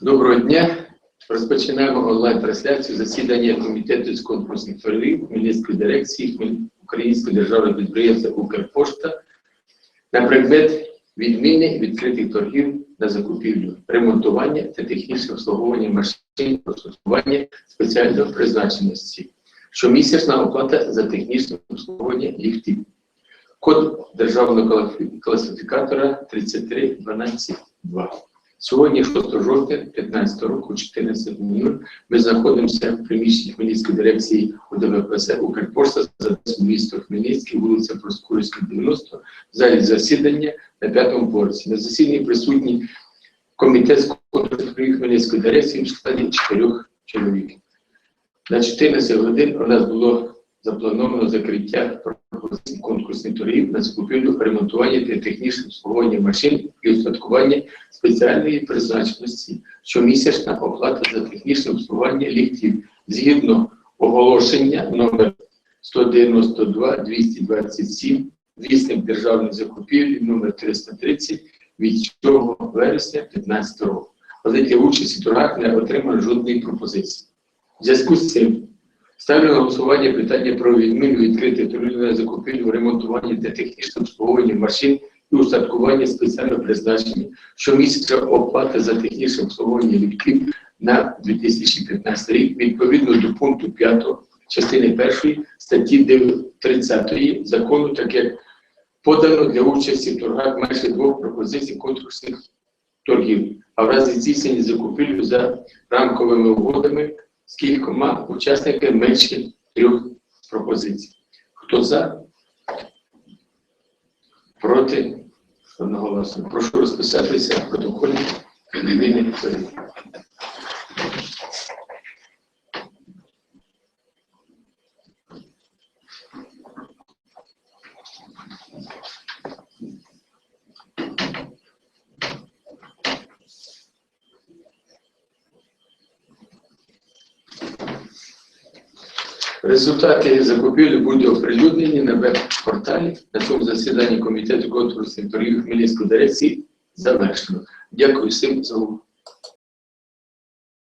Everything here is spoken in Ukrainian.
Доброго дня. Розпочинаємо онлайн-трансляцію засідання комітету з конкурсних торгів Хмельницької дирекції Українського державного підприємства Укрпошта на предмет відміни відкритих торгів на закупівлю, ремонтування та технічне обслуговування машин застосування спеціальної призначеності. Щомісячна оплата за технічне обслуговування ліфтів. Код державного класифі- класифікатора 33122. Сьогодні 6 жовтня 15 року, 14.00, ми знаходимося в приміщенні Хмельницької дирекції УДВПС «Укрпошта» за місто Хмельницький, вулиця Проскурівська, 90, в залі засідання на п'ятому поверсі. На засіданні присутні комітет з контролю Хмельницької дирекції в складі чотирьох чоловік. На 14 годин у нас було заплановано закриття пропозицій конкурсних торгів на закупівлю, ремонтування та технічне обслуговування машин і устаткування спеціальної призначеності, щомісячна оплата за технічне обслуговування ліфтів згідно оголошення номер 192 227 вісник державних закупівлі номер 330 від 7 вересня 2015 року. Але для участі в торгах не отримано жодної пропозиції. В зв'язку з цим ставлю на голосування питання про відміну відкритих торгів на закупівлю, ремонтування та технічне обслуговування машин і устаткування спеціально призначені щомісяця оплата за технічне обслуговування ліфтів на 2015 рік відповідно до пункту 5 частини 1 статті 30 закону, так як подано для участі в торгах майже двох пропозицій конкурсних торгів, а в разі здійснення закупівлі за рамковими угодами з кількома учасниками менше трьох пропозицій. Хто за? Проти? Одноголосно. Прошу розписатися в протоколі Результати закупівлі будуть оприлюднені на веб-порталі. На цьому засіданні комітету конкурсних торгів Хмельницької дирекції завершено. Дякую всім за увагу.